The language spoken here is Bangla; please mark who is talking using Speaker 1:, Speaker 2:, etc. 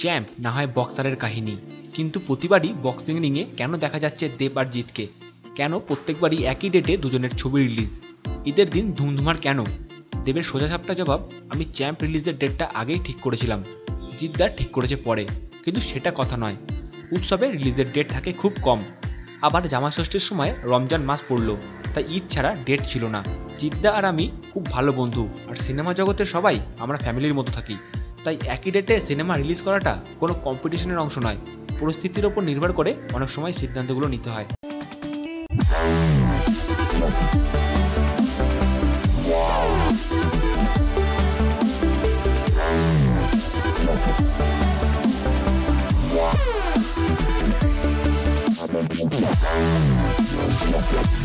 Speaker 1: চ্যাম্প, না হয় বক্সারের কাহিনী। কিন্তু প্রতিবারই বক্সিং রিংয়ে কেন দেখা যাচ্ছে দেব আর জিতকে? কেন প্রত্যেকবারই একই ডেটে দুজনের ছবি রিলিজ? ঈদের দিন ধুমধুমার কেন? দেবের সোজাসাপটা জবাব, আমি চ্যাম্প রিলিজের ডেটটা আগেই ঠিক করেছিলাম। জিদ্দার ঠিক করেছে পরে। কিন্তু সেটা কথা নয়। উৎসবে রিলিজের ডেট থাকে খুব কম। আবার জামা ষষ্ঠীর সময় রমজান মাস পড়ল। তাই ঈদ ছাড়া ডেট ছিল না। জিদ্দা আর আমি খুব ভালো বন্ধু। আর সিনেমা জগতের সবাই আমরা ফ্যামিলির মতো থাকি। তাই একই ডেটে সিনেমা রিলিজ করাটা কোনো কম্পিটিশনের অংশ নয় পরিস্থিতির ওপর নির্ভর করে অনেক সময় সিদ্ধান্তগুলো নিতে হয় Yeah.